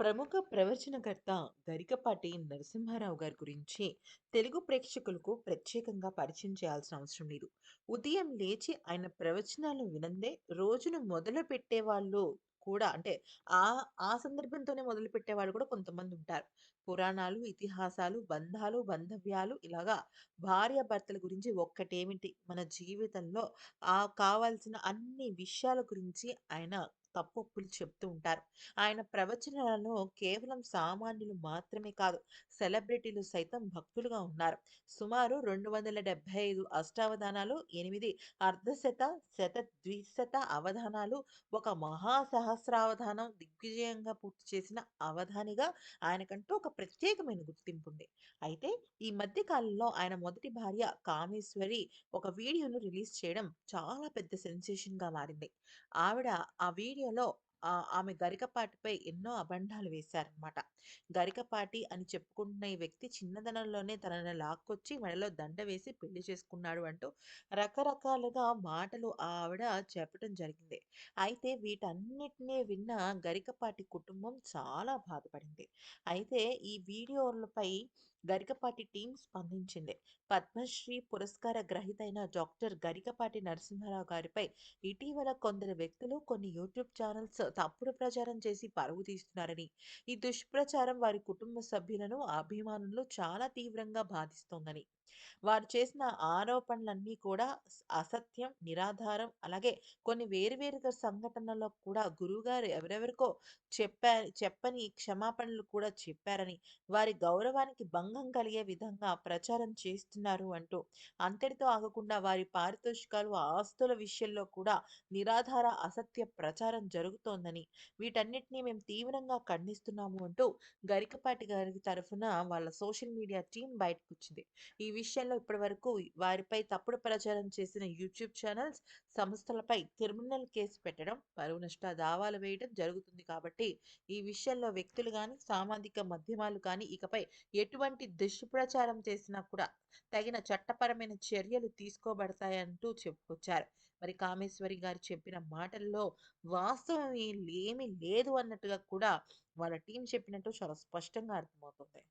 ప్రముఖ ప్రవచనకర్త గరికపాటి నరసింహారావు గారి గురించి తెలుగు ప్రేక్షకులకు ప్రత్యేకంగా పరిచయం చేయాల్సిన అవసరం లేదు. ఉదయం లేచి ఆయన ప్రవచనాలు వినందే రోజును మొదలుపెట్టేవాళ్ళు కూడా అంటే ఆ ఆ సందర్భంతోనే మొదలు పెట్టేవాళ్ళు కూడా కొంతమంది ఉంటారు పురాణాలు, ఇతిహాసాలు, బంధాలు, బంధవ్యాలు ఇలాగా భార్యాభర్తల గురించి ఒక్కటేమిటి మన జీవితంలో ఆ కావాల్సిన అన్ని విషయాల గురించి ఆయన తప్పొప్పులు చెప్తూ ఉంటారు. ఆయన ప్రవచనాలను కేవలం సామాన్యులు మాత్రమే కాదు, సెలబ్రిటీలు సైతం భక్తులుగా ఉన్నారు. సుమారు 275 అష్టావధానాలు, ఎనిమిది అర్ధశత, శత, ద్విశత అవధానాలు, ఒక మహాసహస్రావధానం దిగ్విజయంగా పూర్తి చేసిన అవధానిగా ఆయనకంటూ ఒక ప్రత్యేకమైన గుర్తింపు ఉంది అయితే ఈ మధ్య కాలంలో ఆయన మొదటి భార్య కామేశ్వరి ఒక వీడియోను రిలీజ్ చేయడం చాలా పెద్ద సెన్సేషన్‌గా మారింది. ఆవిడ ఆ వీడియో ఆహ్, ఆమె గరికపాటిపై ఎన్నో అబండాలు వేశారనమాట. గరికపాటి అని చెప్పుకుంటున్న ఈ వ్యక్తి చిన్నదనంలోనే తనని లాక్కొచ్చి మెడలో దండ వేసి పెళ్ళి చేసుకున్నాడు అంటూ రకరకాలుగా మాటలు ఆవిడ చెప్పటం జరిగింది. అయితే వీటన్నిటిని విన్న గరికపాటి కుటుంబం చాలా బాధపడింది. అయితే ఈ వీడియోలపై గరికపాటి టీం స్పందించింది. పద్మశ్రీ పురస్కార గ్రహీతైన డాక్టర్ గరికపాటి నరసింహారావు గారిపై ఇటీవల కొందరు వ్యక్తులు, కొన్ని యూట్యూబ్ ఛానల్స్ తప్పుడు ప్రచారం చేసి పరువు తీస్తున్నారని, ఈ దుష్ప్రచారం వారి కుటుంబ సభ్యులను, అభిమానులు చాలా తీవ్రంగా బాధిస్తోందని, వారు చేసిన ఆరోపణలన్నీ కూడా అసత్యం, నిరాధారం అలాగే కొన్ని వేరు వేరుగా సంఘటనల్లో కూడా గురువుగారు ఎవరెవరికో చెప్పా చెప్పని క్షమాపణలు కూడా చెప్పారని, వారి గౌరవానికి భంగం కలిగే విధంగా ప్రచారం చేస్తున్నారు అంటూ, అంతటితో ఆగకుండా వారి పారితోషికాలు, ఆస్తుల విషయంలో కూడా నిరాధార అసత్య ప్రచారం జరుగుతోందని, వీటన్నిటిని మేము తీవ్రంగా ఖండిస్తున్నాము అంటూ గరికపాటి గారి తరఫున వాళ్ళ సోషల్ మీడియా టీమ్ బయటకొచ్చింది. ఈ విషయం విషయంలో ఇప్పటివరకు వారిపై తప్పుడు ప్రచారం చేసిన యూట్యూబ్ ఛానల్స్ సంస్థలపై క్రిమినల్ కేసు పెట్టడం, పరువు నష్ట దావాలు వేయడం జరుగుతుంది కాబట్టి, ఈ విషయంలో వ్యక్తులు కానీ సామాజిక మాధ్యమాలు కానీ ఇకపై ఎటువంటి దుష్ప్రచారం చేసినా కూడా తగిన చట్టపరమైన చర్యలు తీసుకోబడతాయంటూ చెప్పుకొచ్చారు. మరి కామేశ్వరి గారు చెప్పిన మాటల్లో వాస్తవం ఏమీ లేదు అన్నట్టుగా కూడా వాళ్ళ టీం చెప్పినట్టు చాలా స్పష్టంగా అర్థమవుతుంది.